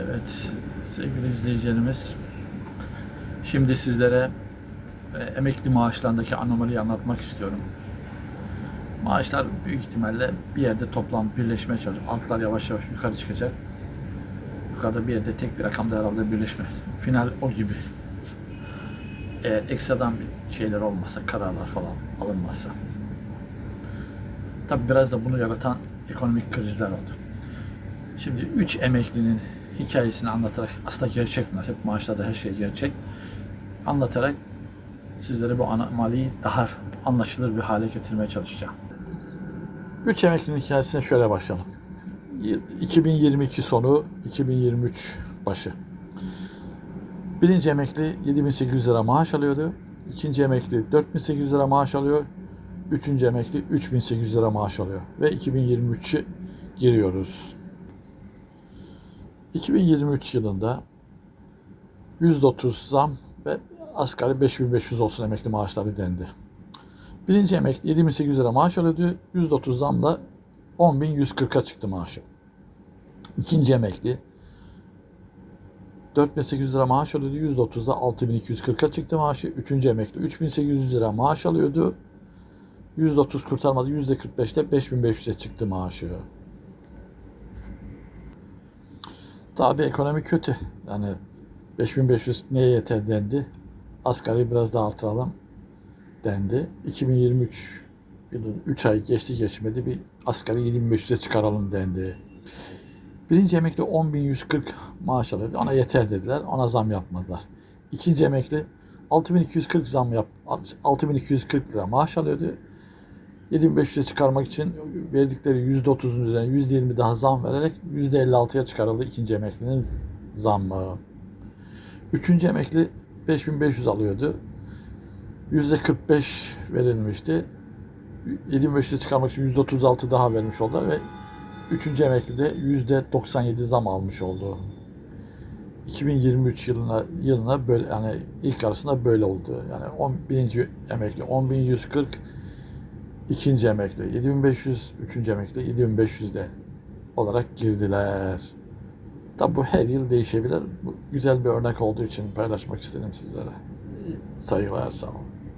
Evet sevgili izleyicilerimiz şimdi sizlere e, emekli maaşlarındaki anomaliyi anlatmak istiyorum. Maaşlar büyük ihtimalle bir yerde toplam birleşmeye çalışacak. Altlar yavaş yavaş yukarı çıkacak. Yukarıda bir yerde tek bir rakamda herhalde birleşme. Final o gibi. Eğer ekstradan bir şeyler olmasa, kararlar falan alınmazsa. Tabi biraz da bunu yaratan ekonomik krizler oldu. Şimdi 3 emeklinin hikayesini anlatarak, aslında gerçek bunlar. Hep maaşlarda her şey gerçek. Anlatarak sizlere bu anomaliyi daha anlaşılır bir hale getirmeye çalışacağım. 3 emeklinin hikayesine şöyle başlayalım. 2022 sonu, 2023 başı. Birinci emekli 7800 lira maaş alıyordu. İkinci emekli 4800 lira maaş alıyor. Üçüncü emekli 3800 lira maaş alıyor. Ve 2023'e giriyoruz. 2023 yılında %30 zam ve asgari 5500 olsun emekli maaşları dendi. Birinci emekli 7800 lira maaş alıyordu. %30 zamla 10140'a çıktı maaşı. İkinci emekli 4800 lira maaş alıyordu. %30'da 6240'a çıktı maaşı. Üçüncü emekli 3800 lira maaş alıyordu. %30 kurtarmadı. %45'te 5500'e çıktı maaşı. Tabi ekonomi kötü. Yani 5500 neye yeter dendi. Asgari biraz daha artıralım dendi. 2023 yılın 3 ay geçti geçmedi bir asgari 7500'e çıkaralım dendi. Birinci emekli 10.140 maaş alıyordu. Ona yeter dediler. Ona zam yapmadılar. İkinci emekli 6240 zam yap 6240 lira maaş alıyordu. 7500'e çıkarmak için verdikleri %30'un üzerine %20 daha zam vererek %56'ya çıkarıldı ikinci emeklinin zammı. Üçüncü emekli 5500 alıyordu. %45 verilmişti. 7500'e çıkarmak için %36 daha vermiş oldu ve üçüncü emekli de %97 zam almış oldu. 2023 yılına yılına böyle yani ilk arasında böyle oldu. Yani 10 birinci emekli 10.140 ikinci emekli 7500, üçüncü emekli 7500'de olarak girdiler. Tabi bu her yıl değişebilir. Bu güzel bir örnek olduğu için paylaşmak istedim sizlere. Saygılar, sağ olun.